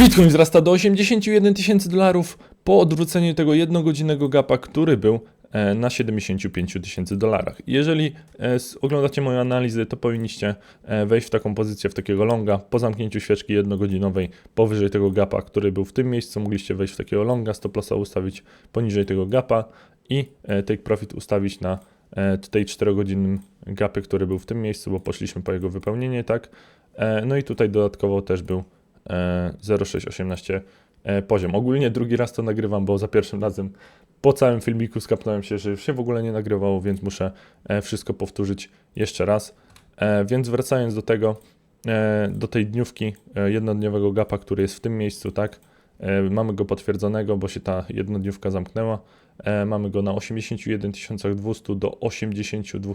Bitcoin wzrasta do 81 tysięcy dolarów po odwróceniu tego jednogodzinnego gapa, który był e, na 75 tysięcy dolarach. Jeżeli e, oglądacie moje analizy, to powinniście e, wejść w taką pozycję, w takiego longa po zamknięciu świeczki jednogodzinowej powyżej tego gapa, który był w tym miejscu. Mogliście wejść w takiego longa, stop lossa ustawić poniżej tego gapa i take profit ustawić na tutaj 4-godzinnym gapie, który był w tym miejscu, bo poszliśmy po jego wypełnienie, tak? No i tutaj dodatkowo też był 0,618 e, poziom. Ogólnie drugi raz to nagrywam, bo za pierwszym razem po całym filmiku skapnąłem się, że się w ogóle nie nagrywało, więc muszę e, wszystko powtórzyć jeszcze raz. E, Więc wracając do tego, do tej dniówki jednodniowego gapa, który jest w tym miejscu, tak? Mamy go potwierdzonego, bo się ta jednodniówka zamknęła. Mamy go na 81 200 do 82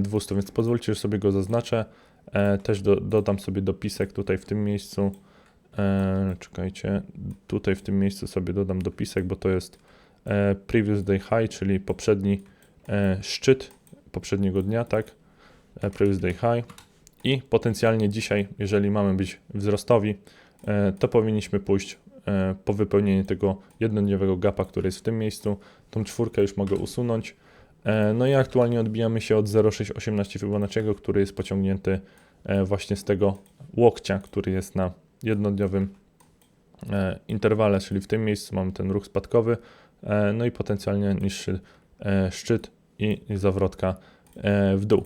200, więc pozwólcie, że sobie go zaznaczę. E, Też do, dodam sobie dopisek tutaj w tym miejscu. E, czekajcie, tutaj w tym miejscu sobie dodam dopisek, bo to jest e, previous day high, czyli poprzedni szczyt poprzedniego dnia, tak? Previous day high. I potencjalnie dzisiaj, jeżeli mamy być wzrostowi, to powinniśmy pójść po wypełnienie tego jednodniowego gapa, który jest w tym miejscu. Tą czwórkę już mogę usunąć. E, No i aktualnie odbijamy się od 0,618 Fibonacciego, który jest pociągnięty e, właśnie z tego łokcia, który jest na jednodniowym e, interwale, czyli w tym miejscu mamy ten ruch spadkowy, no i potencjalnie niższy szczyt i zawrotka w dół.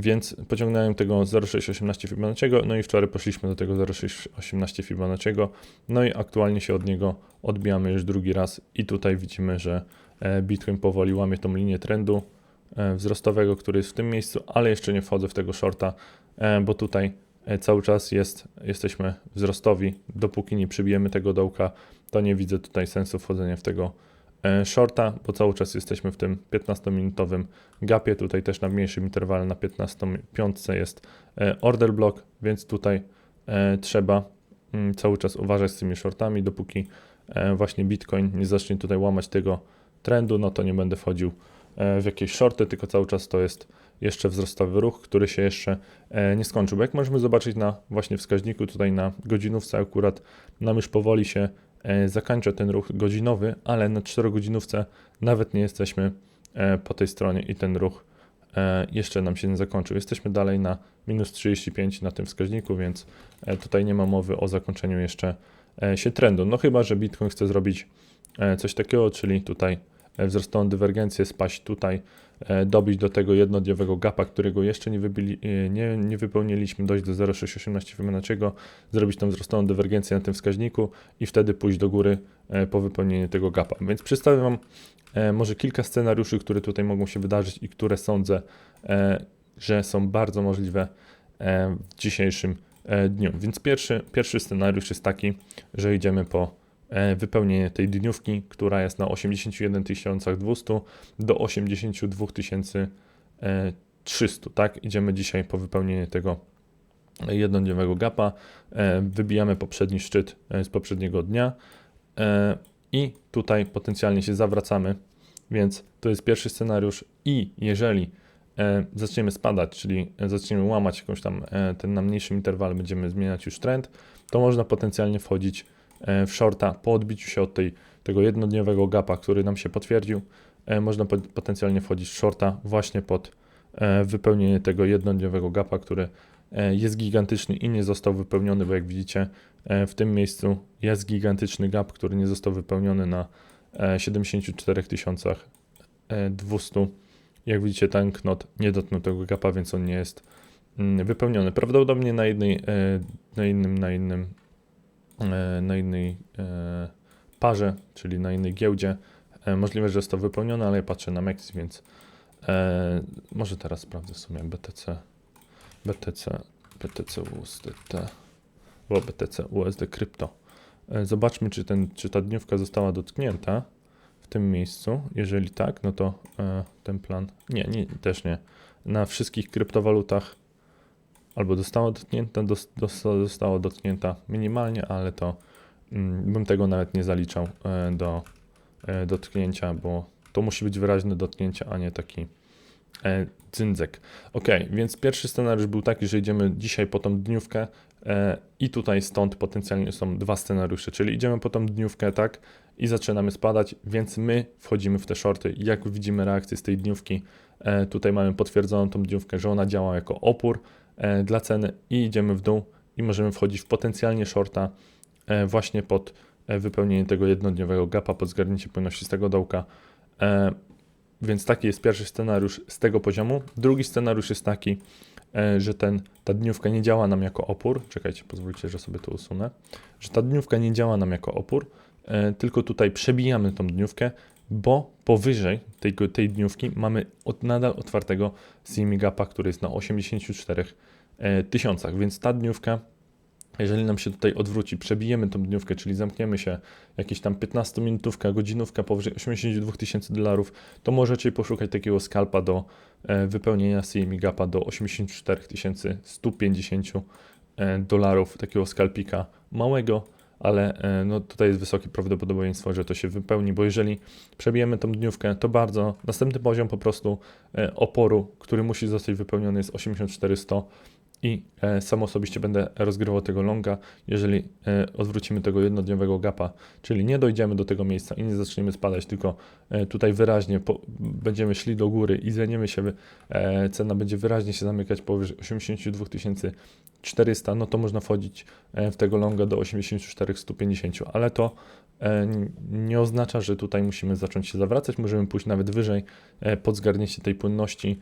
Więc pociągnąłem tego 0,618 Fibonacciego, no i wczoraj poszliśmy do tego 0,618 Fibonacciego, no i aktualnie się od niego odbijamy już drugi raz i tutaj widzimy, że e, Bitcoin powoli łamie tą linię trendu e, wzrostowego, który jest w tym miejscu, ale jeszcze nie wchodzę w tego shorta, e, bo tutaj cały czas jest, jesteśmy wzrostowi. Dopóki nie przybijemy tego dołka, to nie widzę tutaj sensu wchodzenia w tego shorta, bo cały czas jesteśmy w tym 15-minutowym gapie. Tutaj też na mniejszym interwale na 15 piątce jest e, order block, więc tutaj e, trzeba mm, cały czas uważać z tymi shortami, dopóki e, właśnie Bitcoin nie zacznie tutaj łamać tego trendu, no to nie będę wchodził e, w jakieś shorty, tylko cały czas to jest jeszcze wzrostowy ruch, który się jeszcze e, nie skończył. Jak możemy zobaczyć na właśnie wskaźniku tutaj na godzinówce akurat nam już powoli się e, zakończa ten ruch godzinowy, ale na 4 godzinówce nawet nie jesteśmy e, po tej stronie i ten ruch e, jeszcze nam się nie zakończył. Jesteśmy dalej na minus 35 na tym wskaźniku, więc tutaj nie ma mowy o zakończeniu jeszcze się trendu. No chyba, że Bitcoin chce zrobić coś takiego, czyli tutaj wzrostową dywergencję, spaść tutaj, e, dobić do tego jednodniowego gapa, którego jeszcze nie, wybili, e, nie, nie wypełniliśmy, dojść do 0,618 Fibonacciego, zrobić tą wzrostową dywergencję na tym wskaźniku i wtedy pójść do góry e, po wypełnieniu tego gapa. Więc przedstawię Wam może kilka scenariuszy, które tutaj mogą się wydarzyć i które sądzę, że są bardzo możliwe w dzisiejszym dniu. Więc pierwszy, pierwszy scenariusz jest taki, że idziemy po wypełnienie tej dniówki, która jest na 81 200 do 82 300, tak? Idziemy dzisiaj po wypełnienie tego jednodniowego gapa, e, wybijamy poprzedni szczyt e, z poprzedniego dnia. E, i tutaj potencjalnie się zawracamy, więc to jest pierwszy scenariusz. I jeżeli e, zaczniemy spadać, czyli zaczniemy łamać jakąś tam e, ten na mniejszym interwale, będziemy zmieniać już trend, to można potencjalnie wchodzić e, w shorta po odbiciu się od tej, tego jednodniowego gapa, który nam się potwierdził. E, można po, potencjalnie wchodzić w shorta właśnie pod e, wypełnienie tego jednodniowego gapa, który e, jest gigantyczny i nie został wypełniony, bo jak widzicie e, w tym miejscu jest gigantyczny gap, który nie został wypełniony na e, 74 200. Jak widzicie ten knot nie dotknął tego gapa, więc on nie jest mm, wypełniony. Prawdopodobnie na jednej, e, na innym, na innym, e, na innej e, parze, czyli na innej giełdzie. E, Możliwe, że jest to wypełnione, ale ja patrzę na Mex, więc e, może teraz sprawdzę w sumie BTC, BTC, BTC USDT, bo BTC USD Krypto. E, Zobaczmy, czy, ten, czy ta dniówka została dotknięta w tym miejscu. Jeżeli tak, no to e, ten plan. Nie, nie, też nie. Na wszystkich kryptowalutach albo została dotknięta, została dotknięta minimalnie, ale to mm, bym tego nawet nie zaliczał e, do e, dotknięcia, bo to musi być wyraźne dotknięcie, a nie taki e, dzyndzek. Ok, więc pierwszy scenariusz był taki, że idziemy dzisiaj po tą dniówkę E, I tutaj stąd potencjalnie są dwa scenariusze, czyli idziemy po tą dniówkę, tak, i zaczynamy spadać, więc my wchodzimy w te shorty. Jak widzimy reakcję z tej dniówki, e, tutaj mamy potwierdzoną tą dniówkę, że ona działa jako opór e, dla ceny i idziemy w dół i możemy wchodzić w potencjalnie shorta e, właśnie pod e, wypełnienie tego jednodniowego gapa, pod zgarnięcie płynności z tego dołka. E, Więc taki jest pierwszy scenariusz z tego poziomu. Drugi scenariusz jest taki, e, że ten, ta dniówka nie działa nam jako opór. Czekajcie, pozwólcie, że sobie to usunę. Że ta dniówka nie działa nam jako opór, e, tylko tutaj przebijamy tą dniówkę, bo powyżej tej, tej dniówki mamy od, nadal otwartego CME gapa, który jest na 84 e, tysiącach, więc ta dniówka jeżeli nam się tutaj odwróci, przebijemy tą dniówkę, czyli zamkniemy się jakieś tam 15-minutówka, godzinówka powyżej 82 tysięcy dolarów, to możecie poszukać takiego skalpa do e, wypełnienia CME gapa do 84 150 e, dolarów, takiego skalpika małego, ale e, no, tutaj jest wysokie prawdopodobieństwo, że to się wypełni, bo jeżeli przebijemy tą dniówkę, to bardzo następny poziom po prostu e, oporu, który musi zostać wypełniony jest 84 100 i e, sam osobiście będę rozgrywał tego longa, jeżeli e, odwrócimy tego jednodniowego gapa, czyli nie dojdziemy do tego miejsca i nie zaczniemy spadać, tylko e, tutaj wyraźnie po, będziemy szli do góry i zaniemy się, e, cena będzie wyraźnie się zamykać powyżej 82 400, no to można wchodzić e, w tego longa do 84 150, ale to e, nie oznacza, że tutaj musimy zacząć się zawracać, możemy pójść nawet wyżej e, pod zgarnięcie tej płynności,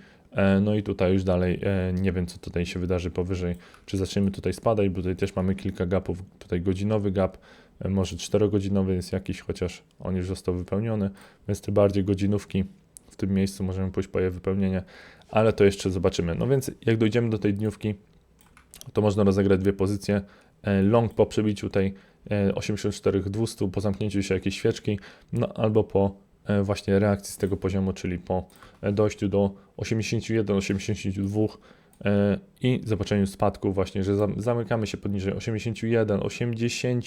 No i tutaj już dalej e, nie wiem, co tutaj się wydarzy powyżej. Czy zaczniemy tutaj spadać, bo tutaj też mamy kilka gapów. Tutaj godzinowy gap, e, może 4-godzinowy jest jakiś, chociaż on już został wypełniony, więc te bardziej godzinówki w tym miejscu możemy pójść po je wypełnienie, ale to jeszcze zobaczymy. No więc jak dojdziemy do tej dniówki, to można rozegrać dwie pozycje. E, Long po przebiciu tej e, 84-200, po zamknięciu się jakiejś świeczki, no albo po e, właśnie reakcji z tego poziomu, czyli po e, dojściu do 81-82 e, i zobaczeniu spadku właśnie, że zam- zamykamy się poniżej 81, 80,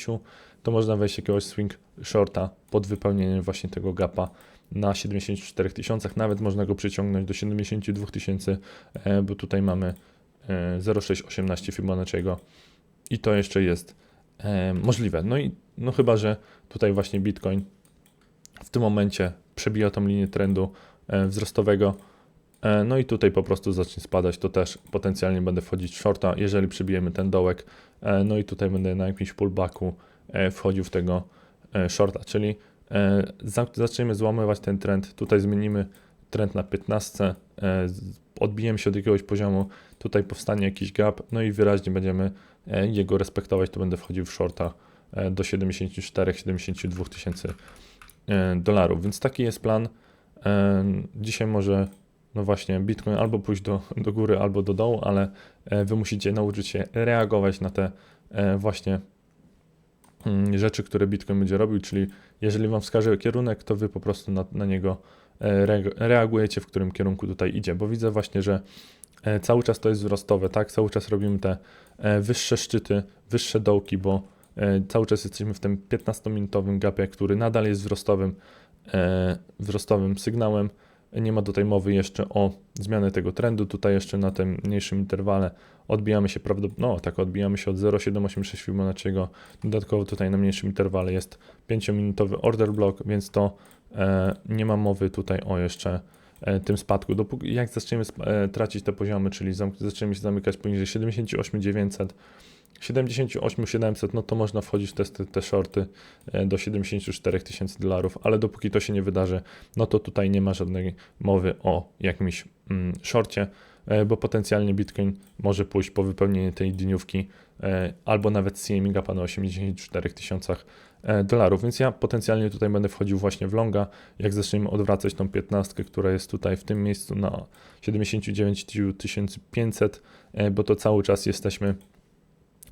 to można wejść jakiegoś swing shorta pod wypełnieniem właśnie tego gapa na 74 tysiącach, nawet można go przyciągnąć do 72 tysięcy, e, bo tutaj mamy e, 0,618 Fibonacciego i to jeszcze jest e, możliwe. No i no chyba, że tutaj właśnie Bitcoin w tym momencie przebija tą linię trendu e, wzrostowego, e, no i tutaj po prostu zacznie spadać, to też potencjalnie będę wchodzić w shorta, jeżeli przebijemy ten dołek, e, no i tutaj będę na jakimś pullbacku wchodził w tego shorta, czyli za- zaczniemy złamywać ten trend, tutaj zmienimy trend na 15, e, z- odbijemy się od jakiegoś poziomu, tutaj powstanie jakiś gap, no i wyraźnie będziemy jego respektować, to będę wchodził w shorta do 74-72 tysięcy dolarów, więc taki jest plan. E, Dzisiaj może, no właśnie, Bitcoin albo pójść do, do góry, albo do dołu, ale e, wy musicie nauczyć się reagować na te e, właśnie mm, rzeczy, które Bitcoin będzie robił, czyli jeżeli wam wskaże kierunek, to wy po prostu na, na niego e, re- reagujecie, w którym kierunku tutaj idzie, bo widzę właśnie, że e, cały czas to jest wzrostowe, tak? Cały czas robimy te e, wyższe szczyty, wyższe dołki, bo e, cały czas jesteśmy w tym 15-minutowym gapie, który nadal jest wzrostowym, e, wzrostowym sygnałem. Nie ma tutaj mowy jeszcze o zmianie tego trendu. Tutaj jeszcze na tym mniejszym interwale odbijamy się prawdopodobnie, no tak, odbijamy się od 0,786 Fibonacciego. Dodatkowo tutaj na mniejszym interwale jest 5-minutowy order block, więc to e, nie ma mowy tutaj o jeszcze e, tym spadku. Dopóki jak zaczniemy e, tracić te poziomy, czyli zaczniemy się zamykać poniżej 78,900, 78,700, no to można wchodzić w te, te, shorty e, do 74 tysięcy dolarów, ale dopóki to się nie wydarzy, no to tutaj nie ma żadnej mowy o jakimś mm, shorcie, e, bo potencjalnie Bitcoin może pójść po wypełnienie tej dniówki e, albo nawet CME gapa na 84 tysiącach dolarów, więc ja potencjalnie tutaj będę wchodził właśnie w longa, jak zaczniemy odwracać tą 15, która jest tutaj w tym miejscu na 79 500, e, bo to cały czas jesteśmy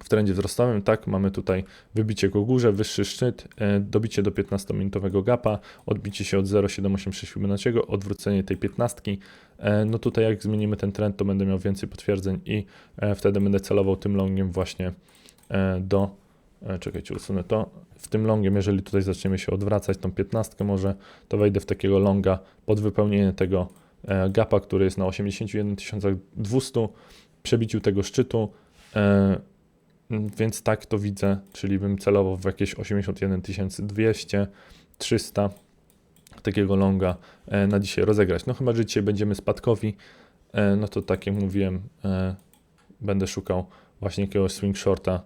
w trendzie wzrostowym, tak, mamy tutaj wybicie go górze, wyższy szczyt, e, dobicie do 15-minutowego gapa, odbicie się od 0,786 Fibonacciego, odwrócenie tej 15. E, No tutaj jak zmienimy ten trend, to będę miał więcej potwierdzeń i e, wtedy będę celował tym longiem właśnie do, czekajcie, usunę to, w tym longiem, jeżeli tutaj zaczniemy się odwracać, tą 15 może, to wejdę w takiego longa pod wypełnienie tego gapa, który jest na 81 200, przebiciu tego szczytu, Więc tak to widzę, czyli bym celował w jakieś 81 200, 300 takiego longa e, na dzisiaj rozegrać. No chyba, że dzisiaj będziemy spadkowi, e, no to tak jak mówiłem, e, będę szukał właśnie jakiegoś swing shorta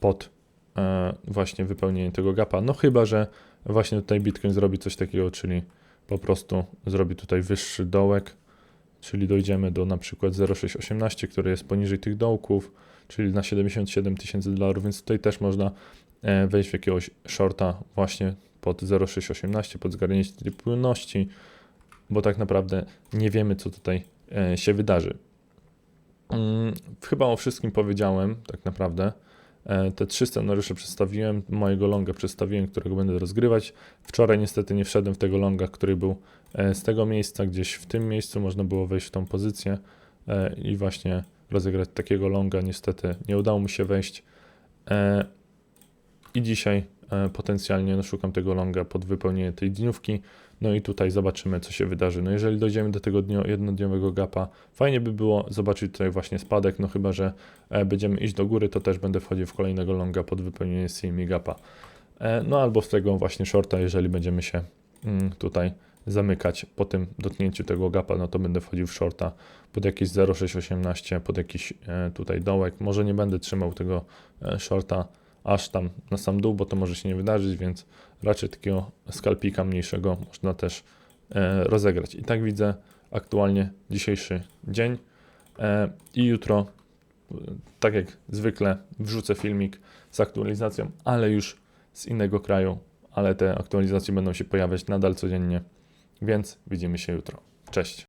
pod właśnie wypełnienie tego gapa. No chyba, że właśnie tutaj Bitcoin zrobi coś takiego, czyli po prostu zrobi tutaj wyższy dołek, czyli dojdziemy do na przykład 0,618, który jest poniżej tych dołków, czyli na 77 tysięcy dolarów, więc tutaj też można e, wejść w jakiegoś shorta właśnie pod 0,618, pod zgarnięcie tej płynności, bo tak naprawdę nie wiemy, co tutaj e, się wydarzy. Mm, Chyba o wszystkim powiedziałem, tak naprawdę. E, Te trzy scenariusze przedstawiłem, mojego longa przedstawiłem, którego będę rozgrywać. Wczoraj niestety nie wszedłem w tego longa, który był z tego miejsca, gdzieś w tym miejscu można było wejść w tą pozycję i właśnie rozegrać takiego longa. Niestety nie udało mi się wejść. E, I dzisiaj e, potencjalnie no, szukam tego longa pod wypełnienie tej dniówki. No i tutaj zobaczymy, co się wydarzy. No jeżeli dojdziemy do tego dnio, jednodniowego gapa, fajnie by było zobaczyć tutaj właśnie spadek, no chyba, że e, będziemy iść do góry, to też będę wchodził w kolejnego longa pod wypełnienie CME gapa. No albo w tego właśnie shorta, jeżeli będziemy się mm, tutaj zamykać po tym dotknięciu tego gapa, no to będę wchodził w shorta pod jakieś 0,618, pod jakiś e, tutaj dołek. Może nie będę trzymał tego e, shorta aż tam na sam dół, bo to może się nie wydarzyć, więc raczej takiego skalpika mniejszego można też e, rozegrać. I tak widzę aktualnie dzisiejszy dzień i jutro, tak jak zwykle, wrzucę filmik z aktualizacją, ale już z innego kraju, ale te aktualizacje będą się pojawiać nadal codziennie, więc widzimy się jutro. Cześć.